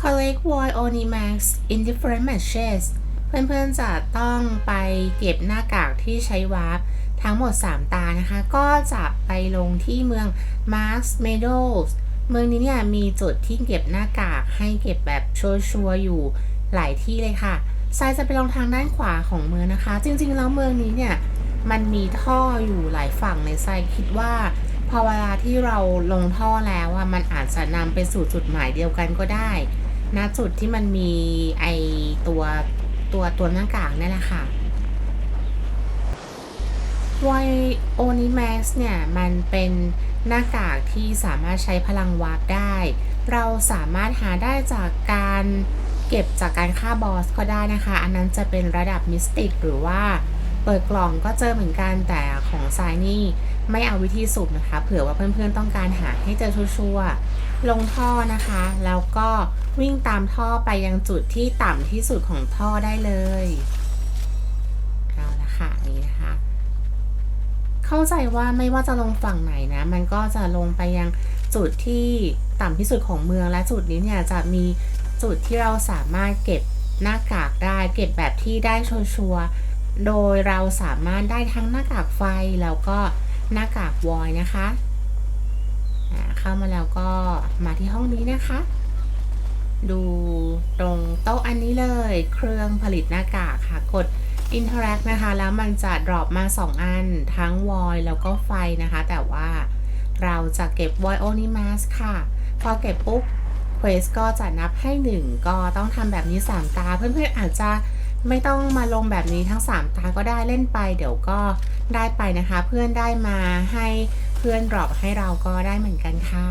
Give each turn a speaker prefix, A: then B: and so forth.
A: collect void onimax in different matches เพื่อนๆจะต้องไปเก็บหน้ากากที่ใช้วาร์ปทั้งหมด 3 ตานะคะ ก็จะไปลงที่เมือง Marks Meadows เมืองนี้เนี่ยมีจุดที่เก็บหน้ากากให้เก็บแบบชัวร์ๆอยู่หลายที่เลยค่ะทรายจะไปลงทางด้านขวาของเมืองนะคะ จริงๆแล้วเมืองนี้เนี่ยมันมีท่ออยู่หลายฝั่งในทรายคิดว่าพอเวลาที่เราลงท่อแล้วอะมันอาจจะนำไปสู่จุดหมายเดียวกันก็ได้ ณจุดที่มันมีไอตัวตัวตัวหน้ากากนั่แหละค่ะไวโอนิแม็กซ์เนี่ย มันเป็นหน้ากากที่สามารถใช้พลังวาร์ปได้ เราสามารถหาได้จากการเก็บจากการฆ่าบอสก็ได้นะคะ อันนั้นจะเป็นระดับมิสติกหรือว่า เปิดกล่องก็เจอเหมือนกันแต่ของทรายนี่ไม่เอาวิธีสุ่มนะคะ เผื่อว่าเพื่อนๆต้องการหาให้เจอชัวร์ๆลงท่อนะคะ แล้วก็วิ่งตามท่อไปยังจุดที่ต่ำที่สุดของท่อได้เลยเอาละค่ะนี่นะคะ เข้าใจว่าไม่ว่าจะลงฝั่งไหนนะ มันก็จะลงไปยังจุดที่ต่ำที่สุดของเมืองและจุดนี้เนี่ยจะมีจุดที่เราสามารถเก็บหน้ากากได้ เก็บแบบที่ได้ชัวร์ๆ โดยเราสามารถได้ทั้งหน้ากากไฟแล้วก็หน้ากากวอยนะคะเข้ามาแล้วก็มาที่ห้องนี้นะคะ ดูตรงโต๊ะอันนี้เลย เครื่องผลิตหน้ากากค่ะ กด Interact นะคะ แล้วมันจะ drop มา 2 อัน ทั้ง void แล้วก็ไฟนะคะ แต่ว่าเราจะเก็บ void only mask ค่ะ พอเก็บปุ๊บ Quest ก็จะนับให้ 1 ก็ต้องทำแบบนี้ 3 ตา เพื่อนๆอาจจะ ไม่ต้องมาลงแบบนี้ทั้ง 3 ตาก็ได้เล่นไป เดี๋ยวก็ได้ไปนะคะ เพื่อนได้มาให้เพื่อน drop ให้เราก็ได้เหมือนกันค่ะ